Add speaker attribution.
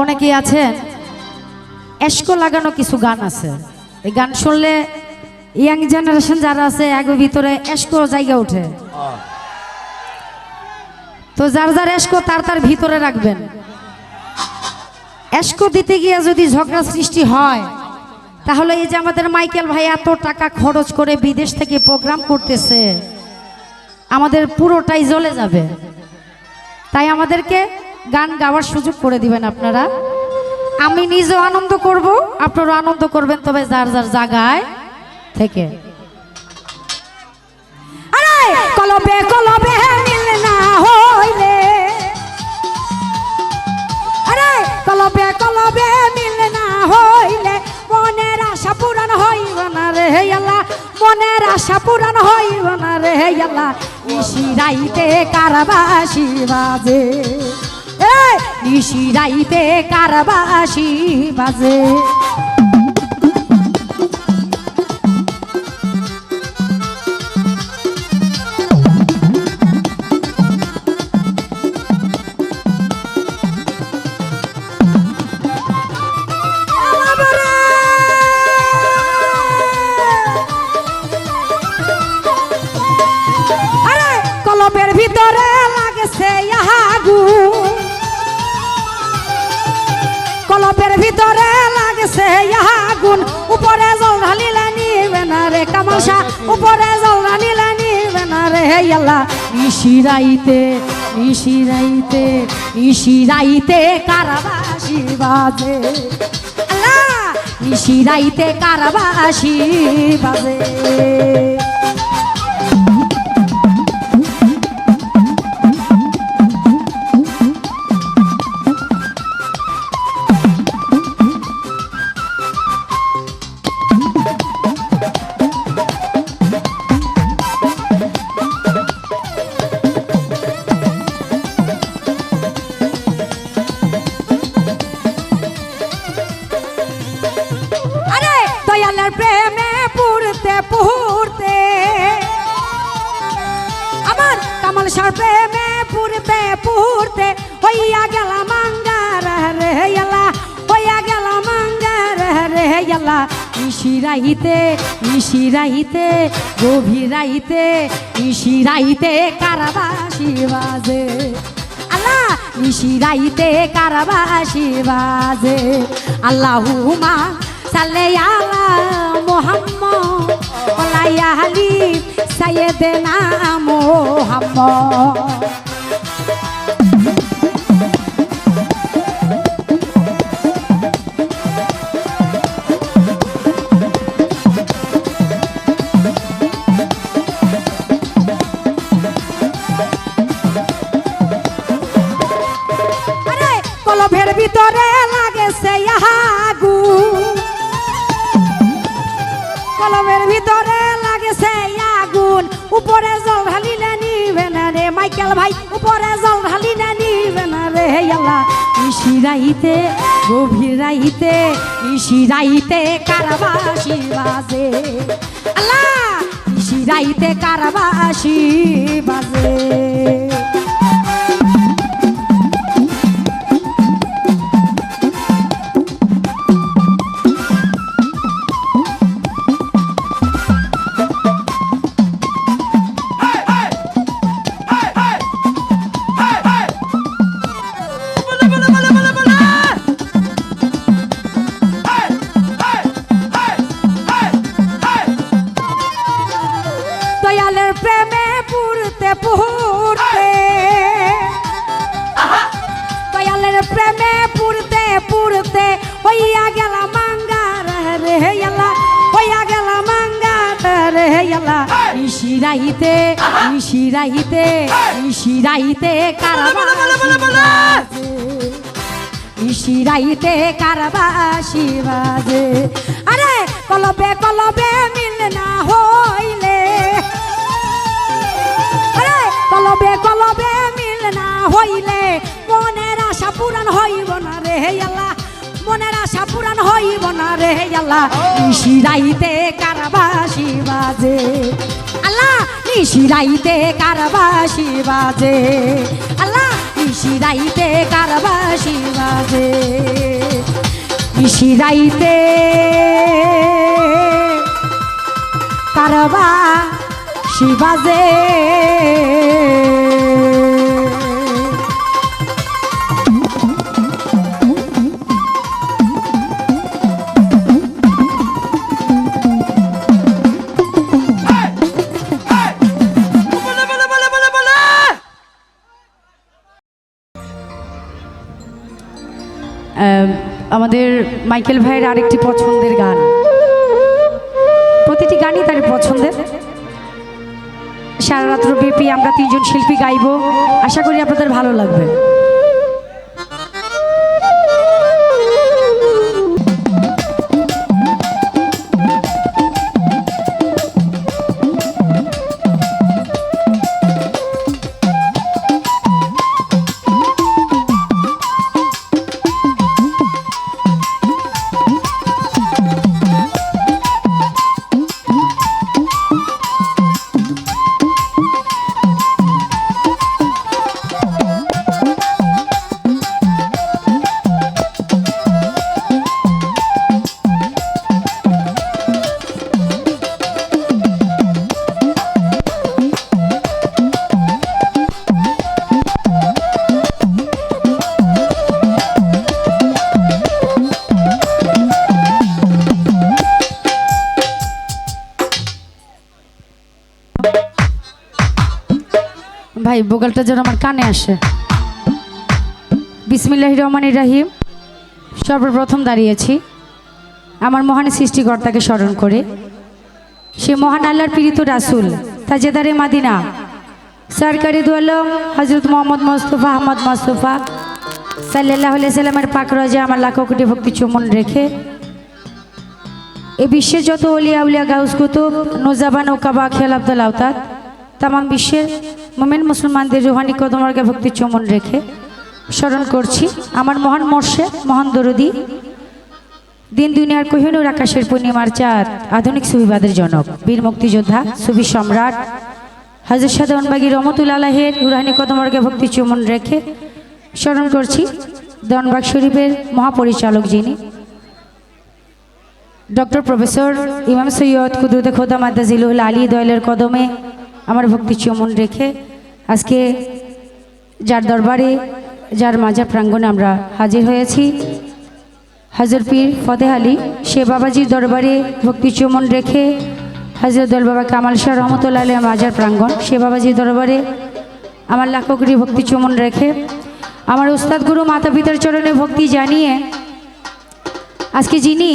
Speaker 1: অনেকেই আছেন এসকো লাগানো কিছু গান আছে। এই গান শুনলে ইয়াং জেনারেশন যারা আছে, এগো ভিতরে এসকো জায়গা ওঠে। তো যার যার এসকো, তার তার ভিতরে রাখবেন। এসকো দিতে গিয়ে যদি ঝগড়া সৃষ্টি হয়, তাহলে এই যে আমাদের মাইকেল ভাই এত টাকা খরচ করে বিদেশ থেকে প্রোগ্রাম করতেছে, আমাদের পুরোটাই জ্বলে যাবে। তাই আমাদেরকে গান গাওয়ার সুযোগ করে দিবেন আপনারা। আমি নিজেও আনন্দ করব, আপনারা আনন্দ করবেন, তবে যার যার জায়গায় থেকে। কলবে কলবে মিল না হইলে। আরে, কলবে কলবে মিল না হইলে। মনের আশা পূরণ হইব না রে আল্লাহ। মনের আশা পূরণ হইব না রে আল্লাহ। নিশিরাইতে কারবাসি বাজে। নিশিরাইতে কারবাসি বাজে। ভিতরে লাগছে আগুন। উপরে জল ঢালিলে নিবে না রে কামাশা। উপরে জল ঢালিলে নিবে না রে আল্লাহ। নিশিরাইতে নিশিরাইতে নিশিরাইতে কারাবাসি বাজে। আল্লাহ নিশিরাইতে কারাবাসি বাজে। আরে, দয়ালের প্রেমে পুরতে পুরতে আমার কামাল সার প্রেমে পুরতে পুরতে হইয়া গেল মাঙ্গার, রে আল্লাহ হইয়া গেল মাঙ্গার, রে আল্লাহ ইশিরাইতে ইশিরাইতে, গভীরাইতে, ইশিরাইতে কারাবাসি বাজে। আল্লাহ নিশিরাইতে কারাবাসি বাজে। আল্লাহুমা সাল্লে আলা মোহাম্মদ ওলাইয়া আলি সাইয়েদেনা কলমের ভিতরে লাগেছে আগুন। উপরে জল ঢালিলে নিবে না রে মাইকেল ভাই, উপরে জল ঢালিলে নিবে না রে আল্লাহ। ইশিরাইতে গভীরাইতে ইশিরাইতে কারাবাসি বাজে। আল্লাহ! ইশিরাইতে কারাবাসি বাজে। পুরতে হইয়া গেল মাঙ্গার রে আল্লাহ হইয়া গেল মাঙ্গার রে আল্লাহ ইশিরাইতে ইশিরাইতে ইশিরাইতে ইশিরাইতে কারবাসি। বাজে। আরে কলবে কলবে রে আল্লাহ ইশিরাইতে কারবাসি বাজে। আল্লাহ নিশিরাইতে কারবাসি বাজে। আল্লাহ নিশিরাইতে কারবাসি বাজে। কৃষি রাইতে কারবা শিবাজে আমাদের মাইকেল ভাইয়ের আরেকটি পছন্দের গান। প্রতিটি গানই তার পছন্দের। সারা রাত্র ব্যাপী আমরা তিনজন শিল্পী গাইব। আশা করি আপনাদের ভালো লাগবে। ভাই বোগালটা যেন আমার কানে আসে। বিসমিল্লাহ রহমান রাহিম। সর্বপ্রথম দাঁড়িয়েছি। আমার মহান সৃষ্টিকর্তাকে স্মরণ করে। সে মহান আল্লাহর পীড়িত রাসুল, তাজেদারে মাদিনা। সরকারি দুয়ালম হজরত মোহাম্মদ মোস্তফা, আহমদ মোস্তফা। সাল্লাহ সাল্লামের পাক রাজা আমার লাখো কোটি ভক্তি চুমন রেখে। এ বিশ্বের যত অলিয়া উলিয়া গাউস কুতুব, নোজাবান ও কাবা খেয়াল আব্দুল তামাম বিশ্বের মোমেন মুসলমানদের রুহানি কদমর্গে ভক্তি চমন রেখে স্মরণ করছি আমার মহান মর্ষে মহান দরদি। দিন দুনিয়ার কোহিনুর আকাশের পূর্ণিমার চাঁদ, আধুনিক সুবিবাদের জনক, বীর মুক্তিযোদ্ধা সুবি সম্রাট। হাজর সাদনবাগী রহমতুল আলাহের রুহানি কদমর্গে ভক্তি চুমন রেখে স্মরণ করছি দনবাগ শরীফের মহাপরিচালক যিনি, ডক্টর প্রফেসর ইমাম সৈয়দ কুদরতে খোদা মাদ্দাজিলুল আলী দয়ালের কদমে আমার ভক্তি চমন রেখে আজকে যার দরবারে, যার মাজার প্রাঙ্গণে আমরা হাজির হয়েছি। হাজর পীর ফতেহ আলী, সে বাবাজির দরবারে ভক্তি চমন রেখে হাজরত দল বাবা কামাল শাহ রহমতুল্লাহ আলী মাজার প্রাঙ্গণ, সে বাবাজির দরবারে আমার লাখকরি ভক্তি চমন রেখে আমার উস্তাদ গুরু মাতা পিতার চরণে ভক্তি জানিয়ে আজকে যিনি